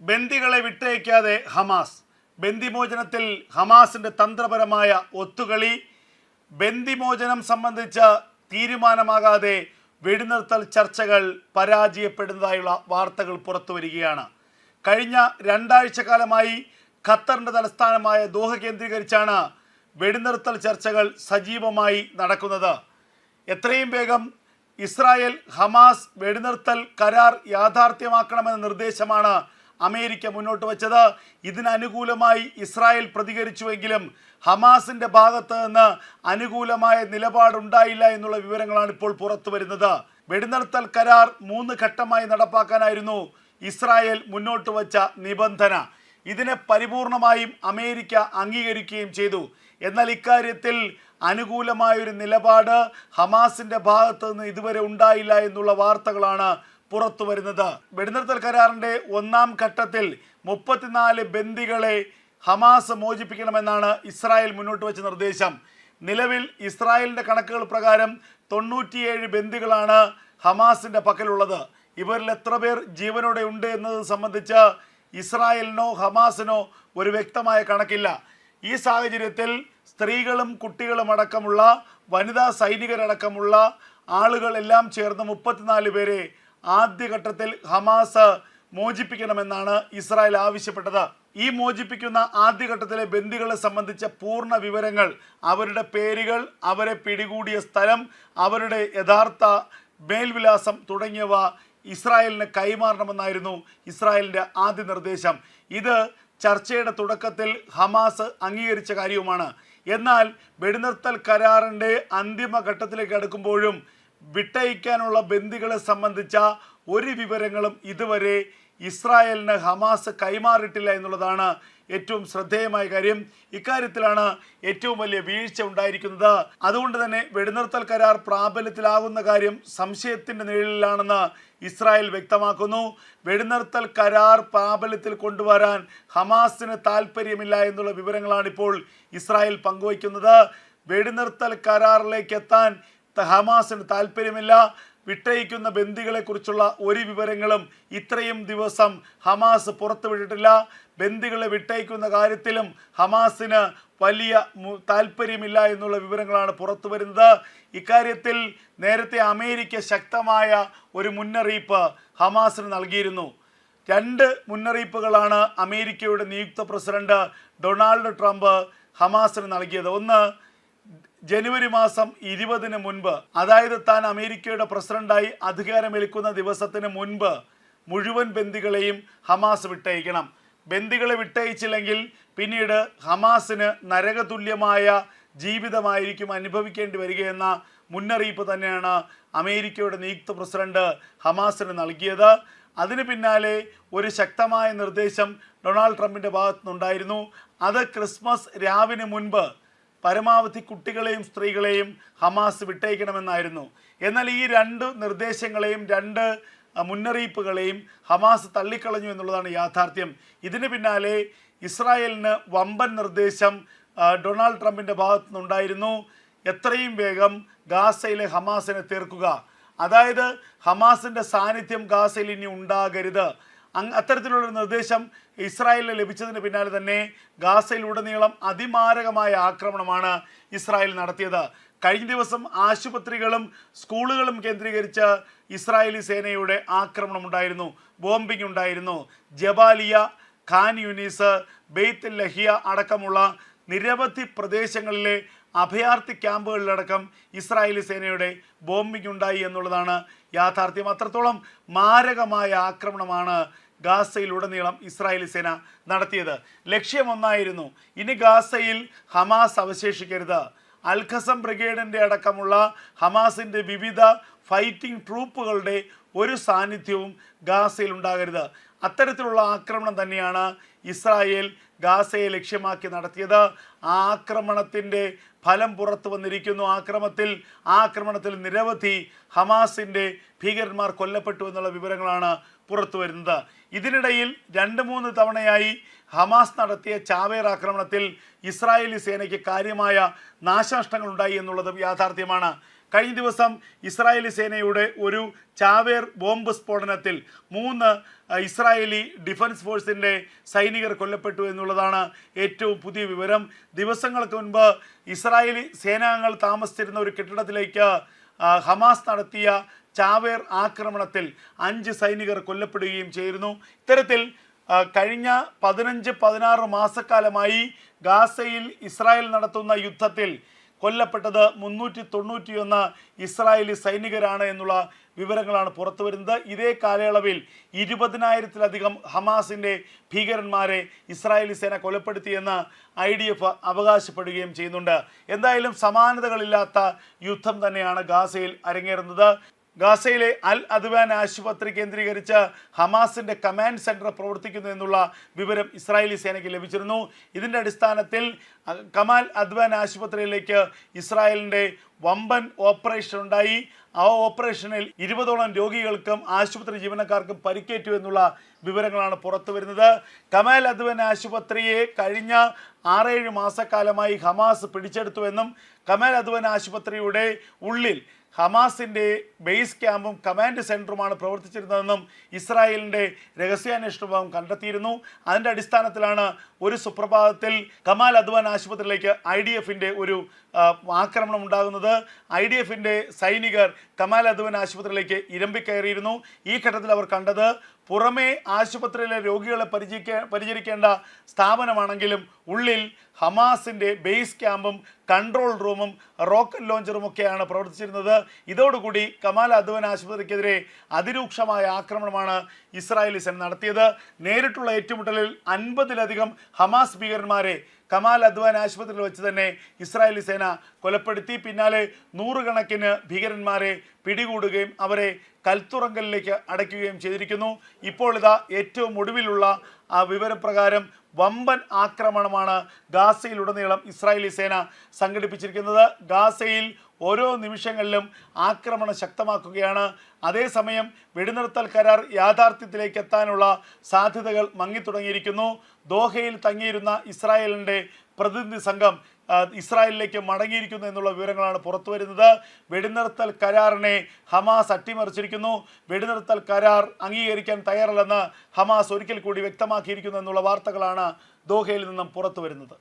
ബന്ദികളെ വിട്ടയക്കാതെ ഹമാസ്. ബന്ദിമോചനത്തിൽ ഹമാസിന്റെ തന്ത്രപരമായ ഒത്തുകളി ബന്ദിമോചനം സംബന്ധിച്ച തീരുമാനമാകാതെ വെടിനിർത്തൽ ചർച്ചകൾ പരാജയപ്പെടുന്നതായുള്ള വാർത്തകൾ പുറത്തു വരികയാണ്. കഴിഞ്ഞ രണ്ടാഴ്ച കാലമായി ഖത്തറിന്റെ തലസ്ഥാനമായ ദോഹ കേന്ദ്രീകരിച്ചാണ് വെടിനിർത്തൽ ചർച്ചകൾ സജീവമായി നടക്കുന്നത്. എത്രയും വേഗം ഇസ്രായേൽ ഹമാസ് വെടിനിർത്തൽ കരാർ യാഥാർത്ഥ്യമാക്കണമെന്ന നിർദ്ദേശമാണ് അമേരിക്ക മുന്നോട്ട് വച്ചത്. ഇതിനനുകൂലമായി ഇസ്രായേൽ പ്രതികരിച്ചുവെങ്കിലും ഹമാസിന്റെ ഭാഗത്ത് നിന്ന് അനുകൂലമായ നിലപാടുണ്ടായില്ല എന്നുള്ള വിവരങ്ങളാണ് ഇപ്പോൾ പുറത്തു വരുന്നത്. വെടിനിർത്തൽ കരാർ മൂന്ന് ഘട്ടമായി നടപ്പാക്കാനായിരുന്നു ഇസ്രായേൽ മുന്നോട്ട് വച്ച നിബന്ധന. ഇതിനെ പരിപൂർണമായും അമേരിക്ക അംഗീകരിക്കുകയും ചെയ്തു. എന്നാൽ ഇക്കാര്യത്തിൽ അനുകൂലമായൊരു നിലപാട് ഹമാസിന്റെ ഭാഗത്ത് നിന്ന് ഇതുവരെ ഉണ്ടായില്ല എന്നുള്ള വാർത്തകളാണ് പുറത്തു വരുന്നത്. വെടിനിർത്തൽ കരാറിന്റെ ഒന്നാം ഘട്ടത്തിൽ മുപ്പത്തിനാല് ബന്ദികളെ ഹമാസ് മോചിപ്പിക്കണമെന്നാണ് ഇസ്രായേൽ മുന്നോട്ട് വെച്ച നിർദ്ദേശം. നിലവിൽ ഇസ്രായേലിന്റെ കണക്കുകൾ പ്രകാരം തൊണ്ണൂറ്റിയേഴ് ബന്ദികളാണ് ഹമാസിന്റെ പക്കലുള്ളത്. ഇവരിൽ എത്ര പേർ ജീവനോടെ ഉണ്ട് എന്നത് സംബന്ധിച്ച് ഇസ്രായേലിനോ ഹമാസിനോ ഒരു വ്യക്തമായ കണക്കില്ല. ഈ സാഹചര്യത്തിൽ സ്ത്രീകളും കുട്ടികളും അടക്കമുള്ള വനിതാ സൈനികരടക്കമുള്ള ആളുകളെല്ലാം ചേർന്ന് മുപ്പത്തിനാല് പേരെ ആദ്യഘട്ടത്തിൽ ഹമാസ് മോചിപ്പിക്കണമെന്നാണ് ഇസ്രായേൽ ആവശ്യപ്പെട്ടത്. ഈ മോചിപ്പിക്കുന്ന ആദ്യഘട്ടത്തിലെ ബന്ദികളെ സംബന്ധിച്ച പൂർണ വിവരങ്ങൾ അവരുടെ പേരുകൾ അവരെ പിടികൂടിയ സ്ഥലം അവരുടെ യഥാർത്ഥ മേൽവിലാസം തുടങ്ങിയവ ഇസ്രായേലിന് കൈമാറണമെന്നായിരുന്നു ഇസ്രായേലിന്റെ ആദ്യ നിർദ്ദേശം. ഇത് ചർച്ചയുടെ തുടക്കത്തിൽ ഹമാസ് അംഗീകരിച്ച കാര്യവുമാണ്. എന്നാൽ വെടിനിർത്തൽ കരാറിന്റെ അന്തിമ ഘട്ടത്തിലേക്ക് അടുക്കുമ്പോഴും വിട്ടയക്കാനുള്ള ബന്ദികളെ സംബന്ധിച്ച ഒരു വിവരങ്ങളും ഇതുവരെ ഇസ്രായേലിന് ഹമാസ് കൈമാറിയിട്ടില്ല എന്നുള്ളതാണ് ഏറ്റവും ശ്രദ്ധേയമായ കാര്യം. ഇക്കാര്യത്തിലാണ് ഏറ്റവും വലിയ വീഴ്ച ഉണ്ടായിരിക്കുന്നത്. അതുകൊണ്ട് തന്നെ വെടിനിർത്തൽ കരാർ പ്രാബല്യത്തിലാകുന്ന കാര്യം സംശയത്തിന്റെ നിഴലിലാണെന്ന് ഇസ്രായേൽ വ്യക്തമാക്കുന്നു. വെടിനിർത്തൽ കരാർ പ്രാബല്യത്തിൽ കൊണ്ടുവരാൻ ഹമാസിന് താല്പര്യമില്ല എന്നുള്ള വിവരങ്ങളാണ് ഇപ്പോൾ ഇസ്രായേൽ പങ്കുവയ്ക്കുന്നത്. വെടിനിർത്തൽ കരാറിലേക്ക് എത്താൻ ഹമാസിന് താല്പര്യമില്ല. വിട്ടയിക്കുന്ന ബന്ദികളെക്കുറിച്ചുള്ള ഒരു വിവരങ്ങളും ഇത്രയും ദിവസം ഹമാസ് പുറത്തുവിട്ടിട്ടില്ല. ബന്ദികളെ വിട്ടയക്കുന്ന കാര്യത്തിലും ഹമാസിന് വലിയ താല്പര്യമില്ല എന്നുള്ള വിവരങ്ങളാണ് പുറത്തു വരുന്നത് ഇക്കാര്യത്തിൽ നേരത്തെ അമേരിക്ക ശക്തമായ ഒരു മുന്നറിയിപ്പ് ഹമാസിന് നൽകിയിരുന്നു. രണ്ട് മുന്നറിയിപ്പുകളാണ് അമേരിക്കയുടെ നിയുക്ത പ്രസിഡന്റ് ഡൊണാൾഡ് ട്രംപ് ഹമാസിന് നൽകിയത്. ഒന്ന് ജനുവരി മാസം ഇരുപതിന് മുൻപ് അതായത് താൻ അമേരിക്കയുടെ പ്രസിഡന്റായി അധികാരമേൽക്കുന്ന ദിവസത്തിന് മുൻപ് മുഴുവൻ ബന്ദികളെയും ഹമാസ് വിട്ടയക്കണം. ബന്ദികളെ വിട്ടയച്ചില്ലെങ്കിൽ പിന്നീട് ഹമാസിന് നരകതുല്യമായ ജീവിതമായിരിക്കും അനുഭവിക്കേണ്ടി വരികയെന്ന മുന്നറിയിപ്പ് തന്നെയാണ് അമേരിക്കയുടെ നിയുക്ത പ്രസിഡന്റ് ഹമാസിന് നൽകിയത്. അതിന് പിന്നാലെ ഒരു ശക്തമായ നിർദ്ദേശം ഡൊണാൾഡ് ട്രംപിന്റെ ഭാഗത്തു നിന്നുണ്ടായിരുന്നു അത് ക്രിസ്മസ് രാവിന് മുൻപ് പരമാവധി കുട്ടികളെയും സ്ത്രീകളെയും ഹമാസ് വിട്ടയക്കണമെന്നായിരുന്നു. എന്നാൽ ഈ രണ്ട് നിർദ്ദേശങ്ങളെയും രണ്ട് മുന്നറിയിപ്പുകളെയും ഹമാസ് തള്ളിക്കളഞ്ഞു എന്നുള്ളതാണ് യാഥാർത്ഥ്യം. ഇതിന് പിന്നാലെ ഇസ്രായേലിന് വമ്പൻ നിർദ്ദേശം ഡൊണാൾഡ് ട്രംപിന്റെ ഭാഗത്തു നിന്നുണ്ടായിരുന്നു എത്രയും വേഗം ഗാസയിലെ ഹമാസിനെ തീർക്കുക. അതായത് ഹമാസിന്റെ സാന്നിധ്യം ഗാസയിൽ ഇനി ഉണ്ടാകരുത്. അത്തരത്തിലുള്ള നിർദ്ദേശം ഇസ്രായേലിന് ലഭിച്ചതിന് പിന്നാലെ തന്നെ ഗാസയിലുടനീളം അതിമാരകമായ ആക്രമണമാണ് ഇസ്രായേൽ നടത്തിയത്. കഴിഞ്ഞ ദിവസം ആശുപത്രികളും സ്കൂളുകളും കേന്ദ്രീകരിച്ച് ഇസ്രായേലി സേനയുടെ ആക്രമണം ഉണ്ടായിരുന്നു ബോംബിംഗ് ഉണ്ടായിരുന്നു. ജബാലിയ ഖാൻ യൂനീസ് ബെയ്ത്ത് ലഹിയ അടക്കമുള്ള നിരവധി പ്രദേശങ്ങളിലെ അഭയാർത്ഥി ക്യാമ്പുകളിലടക്കം ഇസ്രായേലി സേനയുടെ ബോംബിംഗ് ഉണ്ടായി എന്നുള്ളതാണ് യാഥാർത്ഥ്യം. അത്രത്തോളം മാരകമായ ആക്രമണമാണ് ഗാസയിലുടനീളം ഇസ്രായേൽ സേന നടത്തിയത്. ലക്ഷ്യമൊന്നായിരുന്നു ഇനി ഗാസയിൽ ഹമാസ് അവശേഷിക്കരുത്. അൽഖസം ബ്രിഗേഡിന്റെ അടക്കമുള്ള ഹമാസിന്റെ വിവിധ ഫൈറ്റിംഗ് ട്രൂപ്പുകളുടെ ഒരു സാന്നിധ്യവും ഗാസയിൽ ഉണ്ടാകരുത്. അത്തരത്തിലുള്ള ആക്രമണം തന്നെയാണ് ഇസ്രായേൽ ഗാസയെ ലക്ഷ്യമാക്കി നടത്തിയത്. ആക്രമണത്തിന്റെ ഫലം പുറത്തു വന്നിരിക്കുന്നു. ആക്രമത്തിൽ ആക്രമണത്തിൽ നിരവധി ഹമാസിന്റെ ഭീകരന്മാർ കൊല്ലപ്പെട്ടു എന്നുള്ള വിവരങ്ങളാണ് പുറത്തു വരുന്നത്. ഇതിനിടയിൽ രണ്ട് മൂന്ന് തവണയായി ഹമാസ് നടത്തിയ ചാവേർ ആക്രമണത്തിൽ ഇസ്രായേലി സേനയ്ക്ക് കാര്യമായ നാശനഷ്ടങ്ങൾ ഉണ്ടായി എന്നുള്ളത് യാഥാർത്ഥ്യമാണ്. കഴിഞ്ഞ ദിവസം ഇസ്രായേലി സേനയുടെ ഒരു ചാവേർ ബോംബ് സ്ഫോടനത്തിൽ മൂന്ന് ഇസ്രായേലി ഡിഫൻസ് ഫോഴ്സിന്റെ സൈനികർ കൊല്ലപ്പെട്ടു എന്നുള്ളതാണ് ഏറ്റവും പുതിയ വിവരം. ദിവസങ്ങൾക്ക് മുൻപ് ഇസ്രായേലി സേനാംഗങ്ങൾ താമസിച്ചിരുന്ന ഒരു കെട്ടിടത്തിലേക്ക് ഹമാസ് നടത്തിയ ചാവേർ ആക്രമണത്തിൽ അഞ്ച് സൈനികർ കൊല്ലപ്പെടുകയും ചെയ്തിരുന്നു. ഇത്തരത്തിൽ കഴിഞ്ഞ പതിനഞ്ച് പതിനാറ് മാസക്കാലമായി ഗാസയിൽ ഇസ്രായേൽ നടത്തുന്ന യുദ്ധത്തിൽ കൊല്ലപ്പെട്ടത് മുന്നൂറ്റി തൊണ്ണൂറ്റിയൊന്ന് ഇസ്രായേലി സൈനികരാണ് എന്നുള്ള വിവരങ്ങളാണ് പുറത്തു വരുന്നത്. ഇതേ കാലയളവിൽ ഇരുപതിനായിരത്തിലധികം ഹമാസിന്റെ ഭീകരന്മാരെ ഇസ്രായേലി സേന കൊലപ്പെടുത്തിയെന്ന് ഐ ഡി എഫ് അവകാശപ്പെടുകയും ചെയ്യുന്നുണ്ട്. എന്തായാലും സമാനതകളില്ലാത്ത യുദ്ധം തന്നെയാണ് ഗാസയിൽ അരങ്ങേറുന്നത്. ഗാസയിലെ അൽ അദ്വാൻ ആശുപത്രി കേന്ദ്രീകരിച്ച് ഹമാസിന്റെ കമാൻഡ് സെന്റർ പ്രവർത്തിക്കുന്നു എന്നുള്ള വിവരം ഇസ്രായേലി സേനയ്ക്ക് ലഭിച്ചിരുന്നു. ഇതിന്റെ അടിസ്ഥാനത്തിൽ കമാൽ അദ്വാൻ ആശുപത്രിയിലേക്ക് ഇസ്രായേലിന്റെ വമ്പൻ ഓപ്പറേഷൻ ഉണ്ടായി. ആ ഓപ്പറേഷനിൽ ഇരുപതോളം രോഗികൾക്കും ആശുപത്രി ജീവനക്കാർക്കും പരിക്കേറ്റു എന്നുള്ള വിവരങ്ങളാണ് പുറത്തു വരുന്നത്. കമാൽ അദ്വൻ ആശുപത്രിയെ കഴിഞ്ഞ ആറേഴ് മാസക്കാലമായി ഹമാസ് പിടിച്ചെടുത്തുവെന്നും കമാൽ അദ്വൻ ആശുപത്രിയുടെ ഉള്ളിൽ ഹമാസിന്റെ ബേസ് ക്യാമ്പും കമാൻഡ് സെന്ററുമാണ് പ്രവർത്തിച്ചിരുന്നതെന്നും ഇസ്രായേലിന്റെ രഹസ്യാന്വേഷണ വിഭാഗം കണ്ടെത്തിയിരുന്നു. അതിന്റെ അടിസ്ഥാനത്തിലാണ് ഒരു സുപ്രഭാതത്തിൽ കമാൽ അദ്വാൻ ആശുപത്രിയിലേക്ക് ഐ ഡി എഫിന്റെ ഒരു ആക്രമണം ഉണ്ടാകുന്നത്. ഐ ഡി എഫിന്റെ സൈനികർ കമാൽ അദ്വാൻ ആശുപത്രിയിലേക്ക് ഇരമ്പിക്കയറിയിരുന്നു. ഈ ഘട്ടത്തിൽ അവർ കണ്ടത് പുറമേ ആശുപത്രിയിലെ രോഗികളെ പരിചരിക്ക പരിചരിക്കേണ്ട സ്ഥാപനമാണെങ്കിലും ഉള്ളിൽ ഹമാസിന്റെ ബേസ് ക്യാമ്പും കൺട്രോൾ റൂമും റോക്കറ്റ് ലോഞ്ചറും ഒക്കെയാണ് പ്രവർത്തിച്ചിരുന്നത്. ഇതോടുകൂടി കമാൽ അദ്വൻ ആശുപത്രിക്കെതിരെ അതിരൂക്ഷമായ ആക്രമണമാണ് ഇസ്രായേലി സേന നടത്തിയത്. നേരിട്ടുള്ള ഏറ്റുമുട്ടലിൽ അൻപതിലധികം ഹമാസ് ഭീകരന്മാരെ കമാൽ അദ്വാൻ ആശുപത്രിയിൽ വെച്ച് തന്നെ ഇസ്രായേലി സേന കൊലപ്പെടുത്തി. പിന്നാലെ നൂറുകണക്കിന് ഭീകരന്മാരെ പിടികൂടുകയും അവരെ കൽത്തുറങ്കലിലേക്ക് അടയ്ക്കുകയും ചെയ്തിരിക്കുന്നു. ഇപ്പോൾ ഇതാ ഏറ്റവും ഒടുവിലുള്ള ആ വിവരപ്രകാരം വമ്പൻ ആക്രമണമാണ് ഗാസയിലുടനീളം ഇസ്രായേലി സേന സംഘടിപ്പിച്ചിരിക്കുന്നത്. ഗാസയിൽ ഓരോ നിമിഷങ്ങളിലും ആക്രമണം ശക്തമാക്കുകയാണ്. അതേസമയം വെടിനിർത്തൽ കരാർ യാഥാർത്ഥ്യത്തിലേക്ക് എത്താനുള്ള സാധ്യതകൾ മങ്ങിത്തുടങ്ങിയിരിക്കുന്നു. ദോഹയിൽ തങ്ങിയിരുന്ന ഇസ്രായേലിന്റെ പ്രതിനിധി സംഘം ഇസ്രായേലിലേക്ക് മടങ്ങിയിരിക്കുന്നു എന്നുള്ള വിവരങ്ങളാണ് പുറത്തു വരുന്നത് വെടിനിർത്തൽ കരാറിനെ ഹമാസ് അട്ടിമറിച്ചിരിക്കുന്നു. വെടിനിർത്തൽ കരാർ അംഗീകരിക്കാൻ തയ്യാറല്ലെന്ന് ഹമാസ് ഒരിക്കൽ കൂടി വ്യക്തമാക്കിയിരിക്കുന്നു എന്നുള്ള വാർത്തകളാണ് ദോഹയിൽ നിന്നും പുറത്തു വരുന്നത്